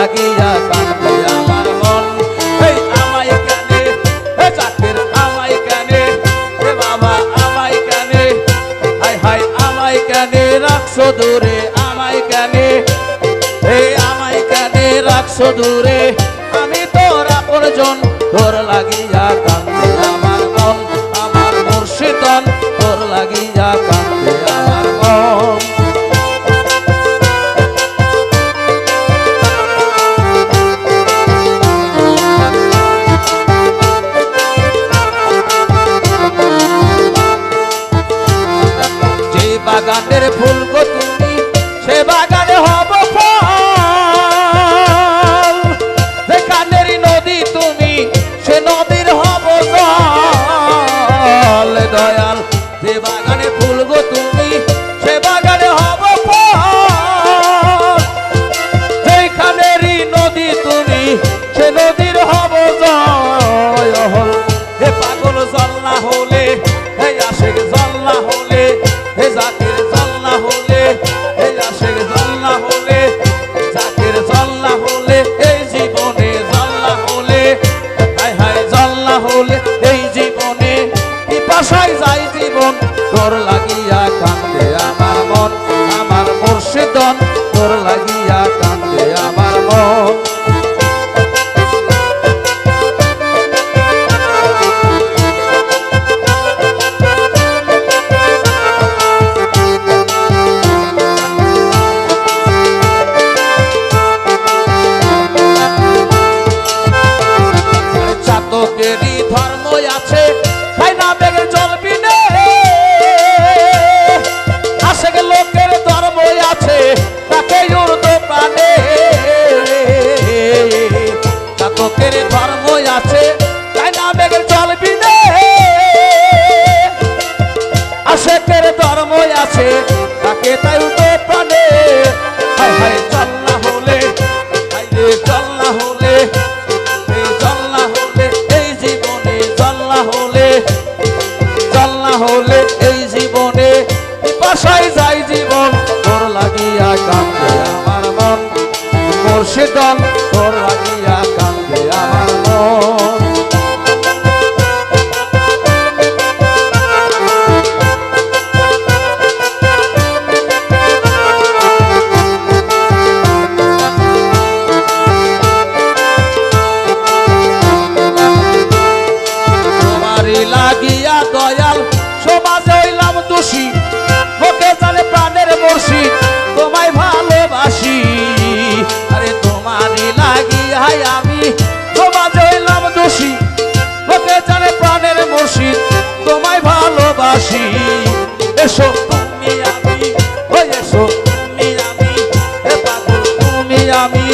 লাগিয়া কানে? হে জাকির আমায় কানে? হে বাবা আমায় কানে? হাই দূরে আমি তোর আপনজন তোর লাগিয়া কান্দে আমার মন। আমার মুর্শিদন, তোর লাগিয়া কান্দে জীবন পিপাসায় যাই জীবন তোর লাগিয়া কান্দে আমার মন। মুর্শিদন তোর মুর্শিদ তোমায় ভালোবাসি। এসো তুমি আমি, ওই এসো তুমি আমি হে পাগল তুমি আমি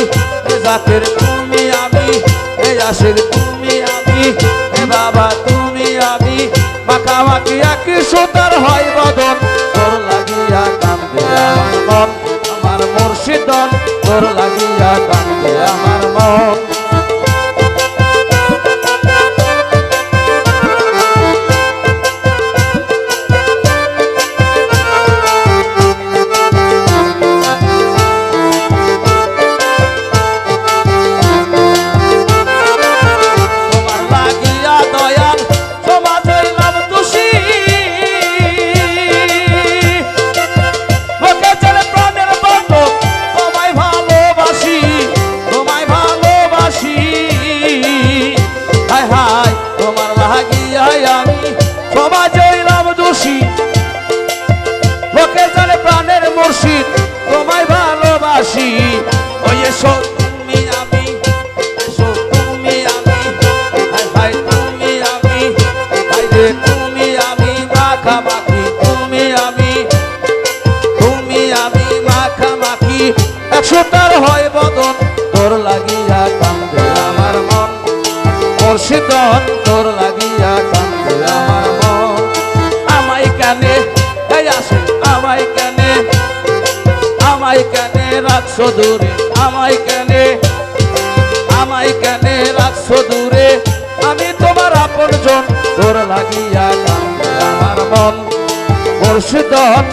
হে জাতের তুমি আমি হে আসের তুমি আমি হে বাবা তুমি আমি। মাখামাখি একই সুতার হয় বদন তোর লাগিয়া কান্দে আমার মন। আমার মুর্শিদন, তোর লাগিয়া কান্দে আমার মন। মুর্শিদন তোর লাগিয়া কান্দে আমার মন। আমায় কানে? আসে, আমায় কানে? আমায় কানে রাখছো দূরে? আমায় কানে? আমায় কানে রাখছো দূরে? আমি তোমার আপনজন। তোর লাগিয়া কান্দে আমার মন। মুর্শিদন